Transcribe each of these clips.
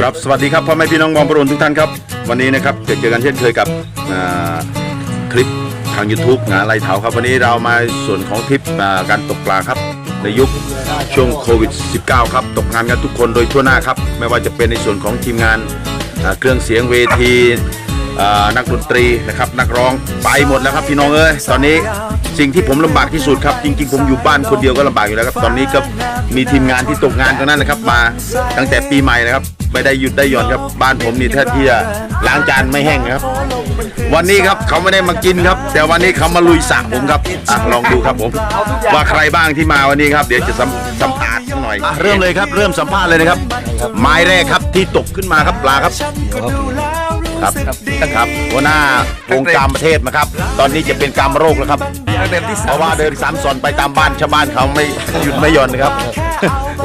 ครับสวัสดีครับพ่อแม่พี่น้องบองปรุนทุกท่านครับ วันนี้นะครับเจอกันเช่นเคยกับคลิปทาง YouTube งานไรเถาครับ วันนี้เรามาส่วนของทริปการตกปลาครับ ในยุคช่วงโควิด -19 ครับ ตกงานกันทุกคนโดยทั่วหน้าครับ ไม่ว่าจะเป็นในส่วนของทีมงานเครื่องเสียงเวที นักดนตรีนะครับนักร้องไปหมดแล้วครับพี่น้องเอ้ยตอนนี้สิ่งที่ผมลำบากที่สุดครับจริงๆผมอยู่บ้านคนเดียวก็ลำบากอยู่แล้วครับตอนนี้ก็มีทีมงานที่ตกงานทั้งนั้นนะครับ มาตั้งแต่ปีใหม่นะครับไม่ได้หยุดได้หย่อนครับบ้านผมนี่แทบที่จะล้างจานไม่แห้งครับ วันนี้ครับเขาไม่ได้มากินครับ แต่วันนี้เขามาลุยสระผมครับอะลองดูครับผม ว่าใครบ้างที่มาวันนี้ครับ เดี๋ยวจะสัมสัมภาษณ์หน่อยเริ่มเลยครับ เริ่มสัมภาษณ์เลยนะครับไม้แรกครับที่ตกขึ้นมาครับปลาครับ ครับครับหัวหน้าวงการประเทศนะครับ ตอนนี้จะเป็นการโรคแล้วครับเพราะว่าเดินสามสอนไปตามบ้านชาวบ้านเขาไม่หยุดไม่หย่อนนะครับ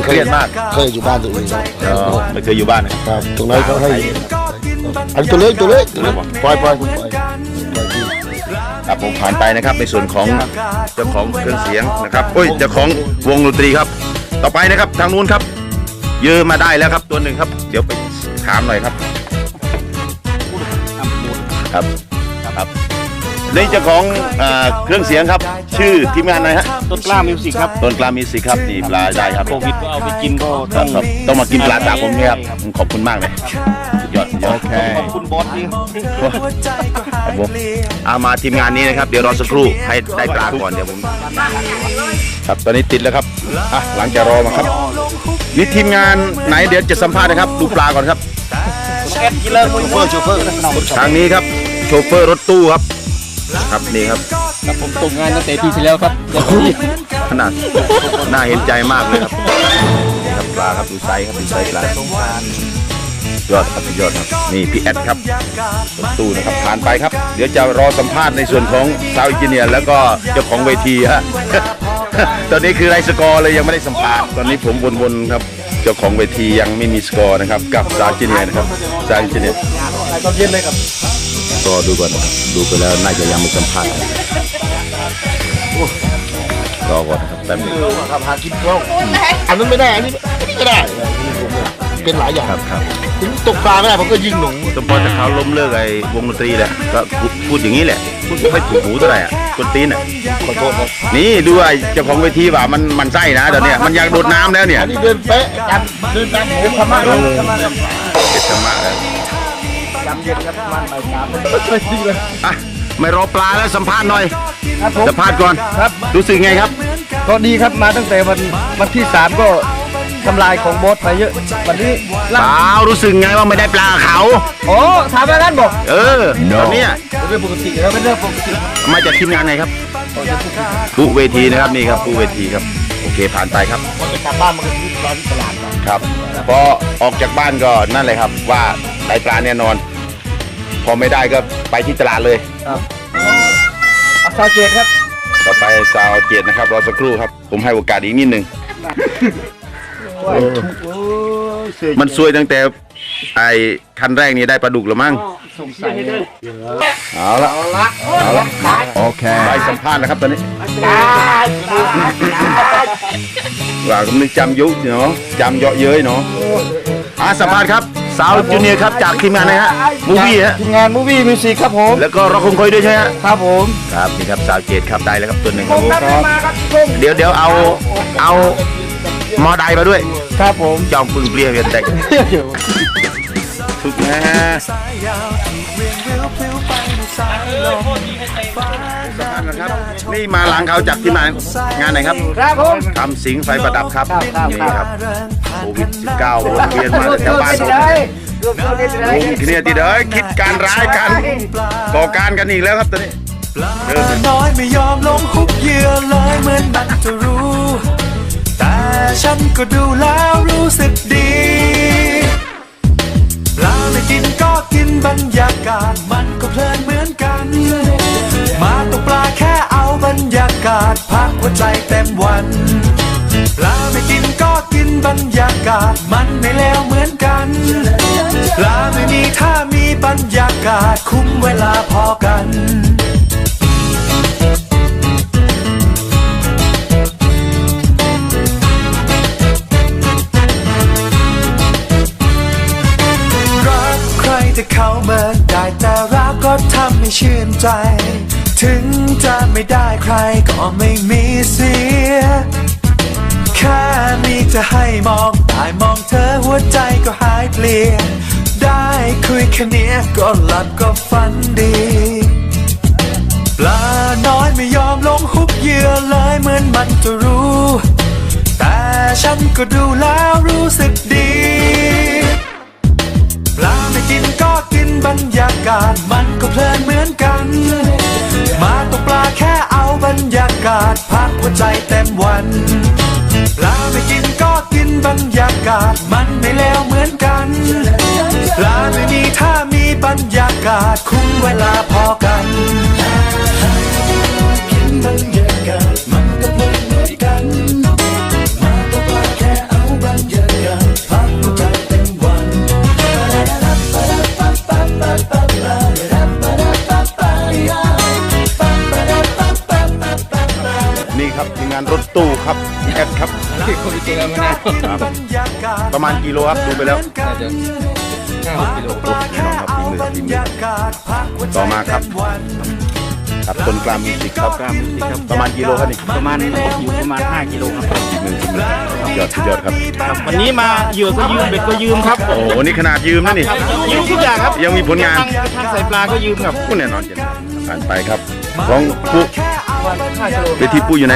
เครียดมากเคยอยู่บ้านตัวเองครับเออไม่เคยอยู่บ้านนะครับตรงนั้นเขาให้อันตัวเล็กตัวเล็กตัวเล็กปล่อยปล่อยปล่อยครับผมผ่านไปนะครับในส่วนของเจ้าของเครื่องเสียงนะครับโอ้ยเจ้าของวงดนตรีครับ ต่อไปนะครับทางนู้นครับ เยอะมาได้แล้วครับตัวหนึ่งครับ เดี๋ยวไปถามหน่อยครับ ครับครับนี่เจ้าของเอ่อเครื่องเสียงครับ ชื่อทีมงานอะไรฮะต้นกล้ามิวสิกครับต้นกล้ามีสิครับนี่ปลาได้ครับโควิดก็เอาไปกินก็คต้รัอบง ครับต้องมากินปลาจากผมเนี่ยครับผมขอบคุณมากเลยสุดยอดสุดยอด ขอบคุณบอสนี่ครับผมเอามาทีมงานนี้นะครับ เดี๋ยวรอสักครู่ให้ได้ปลาก่อนเดี๋ยวผมครับตอนนี้ติดแล้วครับอะหลังจากรอมาครับ นี่ทีมงานไหนเดี๋ยวจะสัมภาษณ์นะครับ ดูปลาก่อนครับ แอดกิเลอร์โชเฟอร์โชเฟอร์ทางนี้ครับโชเฟอร์รถตู้ครับครับนี่ครับครับผมตกงานตั้งแต่ปีที่แล้วครับเดี๋ยวนี้ขนาดน่าเห็นใจมากเลยครับนี่ครับปลาครับดูไซส์ครับดูไซส์ปลายอดครับยอดครับนี่พี่แอดครับรถตู้นะครับผ่านไปครับ เดี๋ยวจะรอสัมภาษณ์ในส่วนของซาวอินจิเนียร์แล้วก็เจ้าของเวทีฮะตอนนี้คือไรสกอร์เลยยังไม่ได้สัมภาษณ์ตอนนี้ผมวนๆครับ เจ้าของเวทียังไม่มีสกอร์นะครับ กับซาวอินจิเนียร์นะครับซาวอินจิเนียร์ตอนเย็นเลยครับรอดูก่อนนะครับดูไปแล้วน่าจะยังไม่สัมภาษณ์รอก่อนนะครับแป๊บนึงครับหากินข้าวอันนั้นไม่ได้ อันนี้อันนี้ก็ได้ เป็นหลายอย่างครับครับถึงตกปลาไม่ได้ผมก็ยิงหนูสมพอจะเขาล้มเลิกไอ้วงดนตรีแหละก็พูดพูดอย่างนี้แหละพูดไม่ถูกหูเท่าไหร่อะกวนตีนอะขอโทษครับนี่ดูไอ้เจ้าของเวทีว่ามันมันไส้นะเดี๋ยวเนี้มันอยากโดดน้ำแล้วเนี่ยอันนี้เดินเป๊ะกันเดินตามผมธรรมะเลยเจ็ดธรรมะแล้วจำเย็นครับมันไปสามอะไม่รอปลาแล้วสัมภาษณ์หน่อยครับผมสัมภาษณ์ก่อนครับรู้สึกไงครับก็ดีครับมาตั้งแต่วันวันที่สามก็ ทำลายของบอสไปเยอะวันนี้เปล่าล่ารู้สึกไงว่าไม่ได้ปลาเขา โอ้ถามอะไรนั่นบอกเออตอนเนี้ยเป็นเรื่องปกติครับเป็นเรื่องปกติมาจากทีมงานไหนครับผู้เวทีนะครับนี่ครับผู้เวทีครับโอเคผ่านไปครับพอจะกลับบ้านมันก็ที่ร้านตลาดครับครับพอออกจากบ้านก็นั่นเลยครับ ว่าได้ปลาแน่นอน พอไม่ได้ก็ไปที่ตลาดเลยอักษรเจดครับ ต่อไปซาวเจ็ดนะครับรอสักครู่ครับ ผมให้โอกาสอีกนิดหนึ่ง มันซวยตั้งแต่ไอ้คันแรกนี่ได้ปลาดุกแล้วมั้งสงสัยเลยเอาละเอาละโอเคไปสัมภาษณ์นะครับตอนนี้ว่าผมนึกจำยุเนาะจำเยอะเย้ยเนาะอ่าสัมภาษณ์ครับสาวจูเนียร์ครับจากทีมงานไหนฮะมูฟี่ฮะทีมงานมูวี่มิวสิกครับผมแล้วก็เราคงคอยด้วยใช่ไหมฮะครับผมครับนี่ครับสาวเจ็ดครับได้แล้วครับตัวหนึ่งครับครับมาครับชมเดี๋ยวเดี๋ยวเอาเอา มอไดมาด้วย ครับผมจอมปึงเปลี่ยนเวียนแตกถูกนะฮะครับนี่มาหลังเขาจากที่มางานไหนครับครับผมทำสิงไฟประดับครับครับครับนี่ครับโควิด19วนเวียนมาแถวบ้านผมวงเนี่ยทีเดียวคิดการร้ายกันก่อการกันอีกแล้วครับตอนนี้เริ่มเป็นน้อยไม่ยอมลงคุกเหยื่อเลยเหมือนมันจะรู้แต่ันก็ดูแล้วรู้สึกดีปลาไม่กินก็กินบรรยากาศมันก็เพลินเหมือนกัน มาตกปลาแค่เอาบรรยากาศพักหัวใจเต็มวันปลาไม่กินก็กินบรรยากาศมันไม่เลวเหมือนกันปลาไม่มีถ้ามีบรรยากาศคุ้มเวลาพอกัน ชื่นใจ ถึงจะไม่ได้ใครก็ไม่มีเสีย แค่มีจะให้มองได้มองเธอหัวใจก็หายเปลี่ยนได้คุยแค่นี้ก็หลับก็ฝันดีปลาน้อยไม่ยอมลงหุบเหยื่อเลยเหมือนมันจะรู้ แต่ฉันก็ดูแล้วรู้สึกดี ปลาไม่กินก็กินบรรยากาศมันากาศมันไม่เลวเหมือนกันปลาไม่มีถ้ามีบรรยากาศคุ้มเวลา ประมาณกิโลครับดูไปแล้วต่อมาครับครับต้นกลามมิวสิกครับประมาณกิโลครับนี่ประมาณอยู่ประมาณ 5 กิโลครับหนึ่งยอดสุดยอดครับ วันนี้มาเหยื่อก็ยืมเบ็ดก็ยืมครับ โอ้โหนี่ขนาดยืมนะนี่ยืมทุกอย่างครับ ยังมีผลงานทางทางใส่ปลาก็ยืมครับผู้แน่นอนเจนผ่านไปครับของปุ๊เวทีปุ๊อยู่ไหน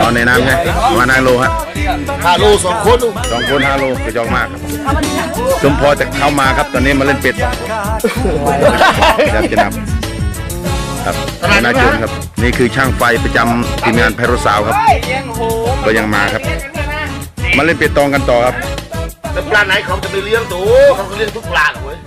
เอาในน้ำไงมานายโลฮะห้าโลสองคนสองคนห้าโลกระจอกมากครับสมพอจะเข้ามาครับตอนนี้มาเล่นเป็ดอยากจะนำครับนายโจนครับ นี่คือช่างไฟประจำทีมงานไพโรสาวครับ ก็ยังมาครับ มาเล่นเป็ดตองกันต่อครับแต่ปลาไหนเขาจะไปเลี้ยงตัวเขาก็เลี้ยงทุกปลาเลยเว้ย